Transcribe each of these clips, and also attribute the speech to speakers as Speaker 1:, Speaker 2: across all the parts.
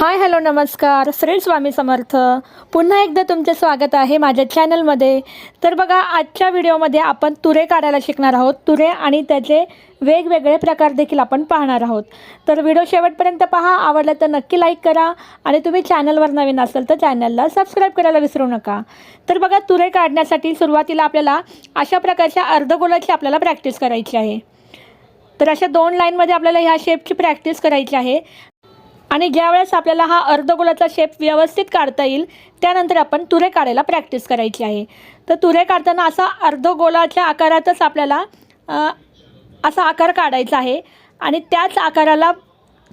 Speaker 1: Hi hello नमस्कार. श्री स्वामी समर्थ. पुन्हा एकदा तुमचे स्वागत आहे माझ्या चॅनलमध्ये. तर बघा आजच्या व्हिडिओमध्ये आपण तुरे काढायला शिकणार आहोत. तुरे आणि त्याचे वेगवेगळे प्रकार देखील आपण पाहणार आहोत. तर व्हिडिओ शेवटपर्यंत पहा. आवडलं तर नक्की लाईक करा. आणि तुम्ही चॅनलवर नवीन असाल तर चॅनलला सबस्क्राईब करायला विसरू नका. तर बघा तुरे काढण्यासाठी सुरुवातीला आपल्याला अशा प्रकारच्या अर्धगोलाची आपल्याला प्रॅक्टिस करायची आहे. तर अशा दोन लाईनमध्ये आपल्याला ह्या शेपची प्रॅक्टिस करायची आहे. आणि ज्यावेळेस आपल्याला हा अर्धगोलाचा शेप व्यवस्थित काढता येईल त्यानंतर आपण तुरे काढायला प्रॅक्टिस करायची आहे. तर तुरे काढताना असा अर्धगोलाच्या आकारातच आपल्याला असा आकार काढायचा आहे आणि त्याच आकाराला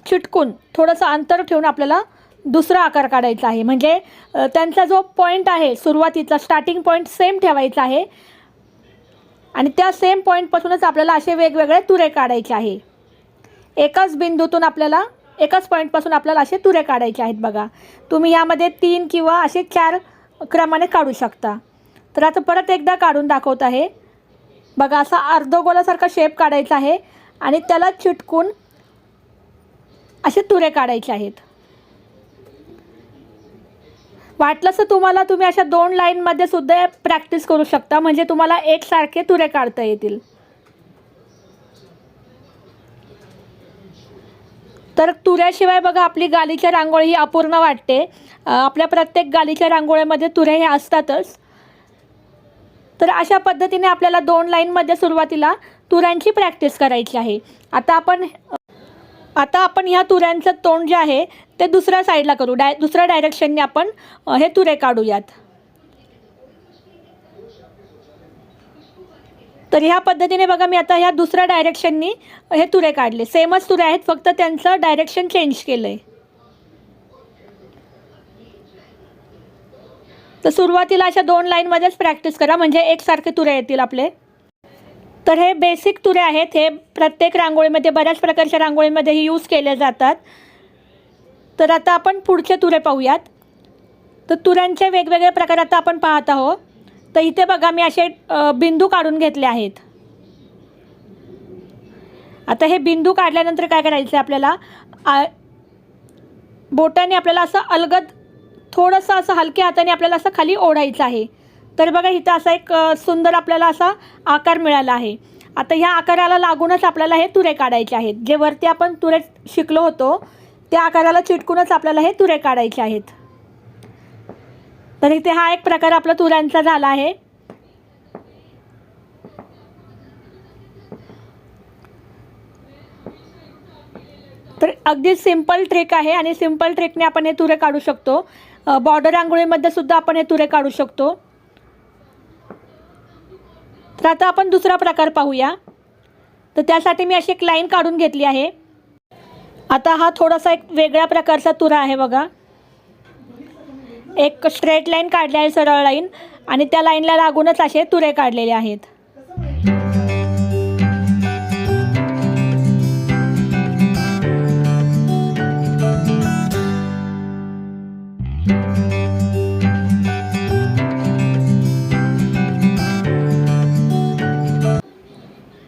Speaker 1: चिटकून थोडंसं अंतर ठेवून आपल्याला दुसरा आकार काढायचा आहे. म्हणजे त्यांचा जो पॉईंट आहे सुरुवातीचा स्टार्टिंग पॉईंट सेम ठेवायचा आहे. आणि त्या सेम पॉईंटपासूनच आपल्याला असे वेगवेगळे तुरे काढायचे आहे. एकाच बिंदूतून आपल्याला एकाच पॉईंटपासून आपल्याला असे तुरे काढायचे आहेत बघा. तुम्ही यामध्ये तीन किंवा असे चार क्रमाने काढू शकता. तर आता परत एकदा काढून दाखवत आहे. बघा असा अर्धगोलासारखा शेप काढायचा आहे आणि त्याला चिटकून असे तुरे काढायचे आहेत. वाटलंच तुम्हाला तुम्ही अशा दोन लाईनमध्ये सुद्धा प्रॅक्टिस करू शकता म्हणजे तुम्हाला एकसारखे तुरे काढता येतील. तर तुऱ्याशिवाय बघा आपली गालीच्या रांगोळी ही अपूर्ण वाटते. आपल्या प्रत्येक गालीच्या रांगोळ्यामध्ये तुरे हे असतातच. तर अशा पद्धतीने आपल्याला दोन लाईनमध्ये सुरुवातीला तुऱ्यांची प्रॅक्टिस करायची आहे. आता आपण आता आपण ह्या तुऱ्यांचं तोंड जे आहे ते दुसऱ्या साईडला करू. डाय दुसऱ्या डायरेक्शनने आपण हे तुरे काढूयात. तर ह्या पद्धतीने बघा मी आता ह्या दुसऱ्या डायरेक्शननी हे तुरे काढले. सेमच तुरे आहेत फक्त त्यांचं डायरेक्शन चेंज केलं आहे तर सुरुवातीला अशा दोन लाईनमध्येच प्रॅक्टिस करा म्हणजे एकसारखे तुरे येतील आपले. तर हे बेसिक तुरे आहेत हे प्रत्येक रांगोळीमध्ये बऱ्याच प्रकारच्या रांगोळीमध्येही यूज केले जातात. तर आता आपण पुढचे तुरे पाहूयात. तर तुऱ्यांचे वेगवेगळे प्रकार आता आपण पाहत आहोत. तर इथे बघा मी असे बिंदू काढून घेतले आहेत. आता हे बिंदू काढल्यानंतर काय करायचं आहे आपल्याला? आ, बोटाने आपल्याला असं अलगद थोडंसं असं हलक्या हाताने आपल्याला असं खाली ओढायचं आहे. तर बघा इथं असा एक सुंदर आपल्याला असा आकार मिळाला आहे. आता ह्या आकाराला लागूनच आपल्याला हे तुरे काढायचे आहेत. जे वरती आपण तुरे शिकलो होतो त्या आकाराला चिटकूनच आपल्याला हे तुरे काढायचे आहेत. तर इथे हा एक प्रकार आपला तुऱ्यांचा झाला आहे. तर अगदी सिंपल ट्रिक आहे आणि सिंपल ट्रिकने आपण हे तुरे काढू शकतो. बॉर्डर आंघोळीमध्ये सुद्धा आपण हे तुरे काढू शकतो. तर आता आपण दुसरा प्रकार पाहूया. तर त्यासाठी मी अशी एक लाईन काढून घेतली आहे. आता हा थोडासा एक वेगळ्या प्रकारचा तुरा आहे बघा. एक स्ट्रेट लाईन काढली आहे सरळ लाईन आणि त्या लाईनला लागूनच असे तुरे काढलेले आहेत.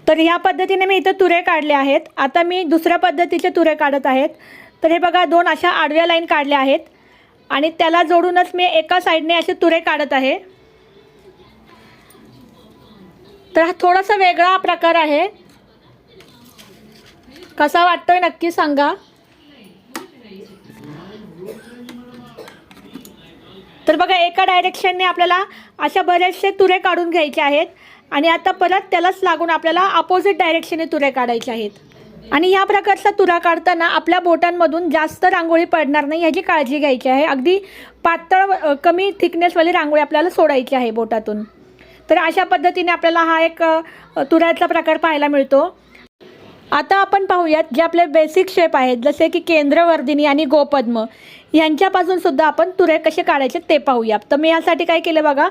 Speaker 1: तर ह्या पद्धतीने मी इथं तुरे काढले आहेत. आता मी दुसऱ्या पद्धतीचे तुरे काढत आहेत. तर हे बघा दोन अशा आडव्या लाईन काढल्या आहेत. आणि त्याला जोडूनच मी एका साईडने असे तुरे काढत आहे. तर हा थोडासा वेगळा प्रकार आहे. कसा वाटतोय नक्की सांगा. तर बघा एका डायरेक्शनने आपल्याला अशा बरेचसे तुरे काढून घ्यायचे आहेत. आणि आता परत त्यालाच लागून आपल्याला अपोजिट डायरेक्शनने तुरे काढायचे आहेत. आणि ह्या प्रकारचा तुरा काढताना आपल्या बोटांमधून जास्त रांगोळी पडणार नाही ह्याची काळजी घ्यायची आहे. अगदी पातळ कमी थिकनेसवाली रांगोळी आपल्याला सोडायची आहे बोटातून. तर अशा पद्धतीने आपल्याला हा एक तुऱ्याचा प्रकार पाहायला मिळतो. आता आपण पाहूयात जे आपले बेसिक शेप आहेत जसे की केंद्रवर्धिनी आणि गोपद्म. यांच्यापासून सुद्धा आपण तुरे कसे काढायचे ते पाहूया तर मी यासाठी काय केलं बघा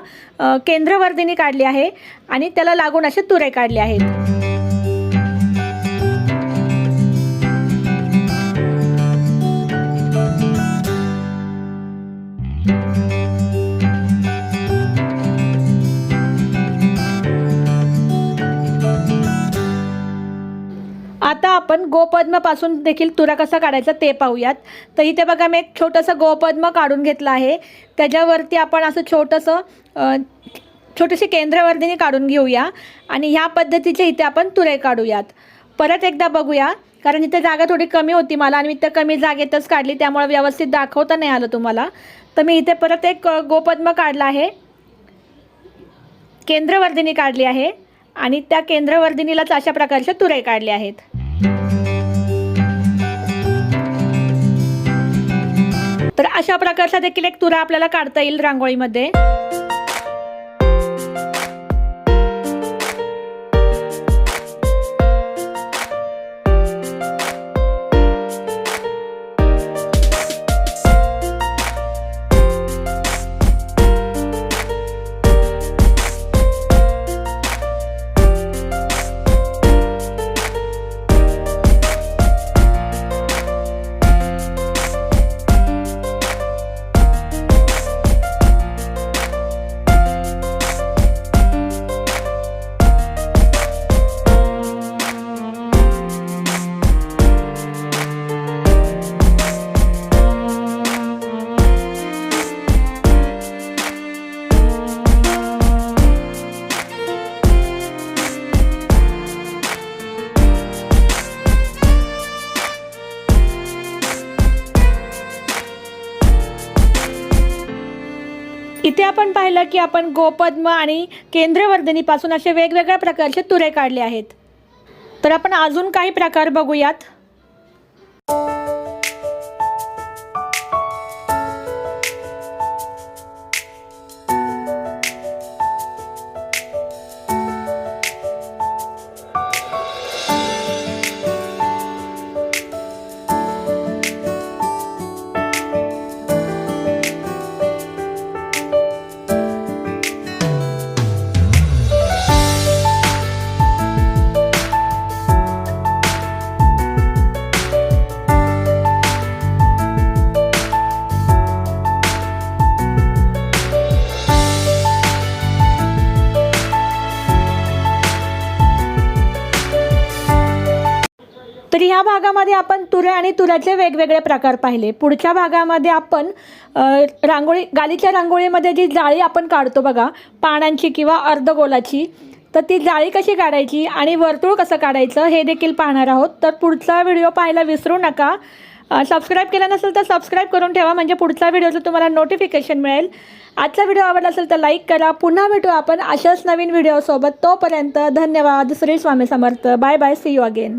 Speaker 1: केंद्रवर्धिनी काढली आहे आणि त्याला लागून असे तुरे काढले आहेत. आता आपण गोपद्मापासून देखील तुरा कसा काढायचा ते पाहूयात. तर इथे बघा मी एक छोटंसं गोपद्म काढून घेतलं आहे. त्याच्यावरती आपण असं छोटंसं छोटीशी केंद्रवर्धिनी काढून घेऊया. आणि ह्या पद्धतीचे इथे आपण तुरे काढूयात. परत एकदा बघूया. कारण इथे जागा थोडी कमी होती मला आणि मी इथं कमी जागेतच काढली त्यामुळे व्यवस्थित दाखवता नाही आलं तुम्हाला. तर मी इथे परत एक गोपद्म काढला आहे. केंद्रवर्धिनी काढली आहे आणि त्या केंद्रवर्धिनीलाच अशा प्रकारच्या तुरे काढले आहेत. तर अशा प्रकारचा देखील एक तुरा आपल्याला काढता येईल रांगोळीमध्ये. इथे आपण पाहिलं की आपण गोपद्म आणि केंद्रवर्धनीपासून असे वेगवेगळ्या प्रकारचे तुरे काढले आहेत. तर आपण अजून काही प्रकार बघूयात. तर ह्या भागामध्ये आपण तुरे आणि तुऱ्याचे वेगवेगळे प्रकार पाहिले. पुढच्या भागामध्ये आपण रांगोळी गालीच्या रांगोळीमध्ये जी जाळी आपण काढतो बघा पानांची किंवा अर्धगोलाची तर ती जाळी कशी काढायची आणि वर्तुळ कसं काढायचं हे देखील पाहणार आहोत. तर पुढचा व्हिडिओ पाहायला विसरू नका. सबस्क्राईब केला नसेल तर सबस्क्राईब करून ठेवा म्हणजे पुढचा व्हिडिओचं तुम्हाला नोटिफिकेशन मिळेल. आजचा व्हिडिओ आवडला असेल तर लाईक करा. पुन्हा भेटू आपण अशाच नवीन व्हिडिओसोबत. तोपर्यंत धन्यवाद. Shri Swami Samarth. Bye bye see you again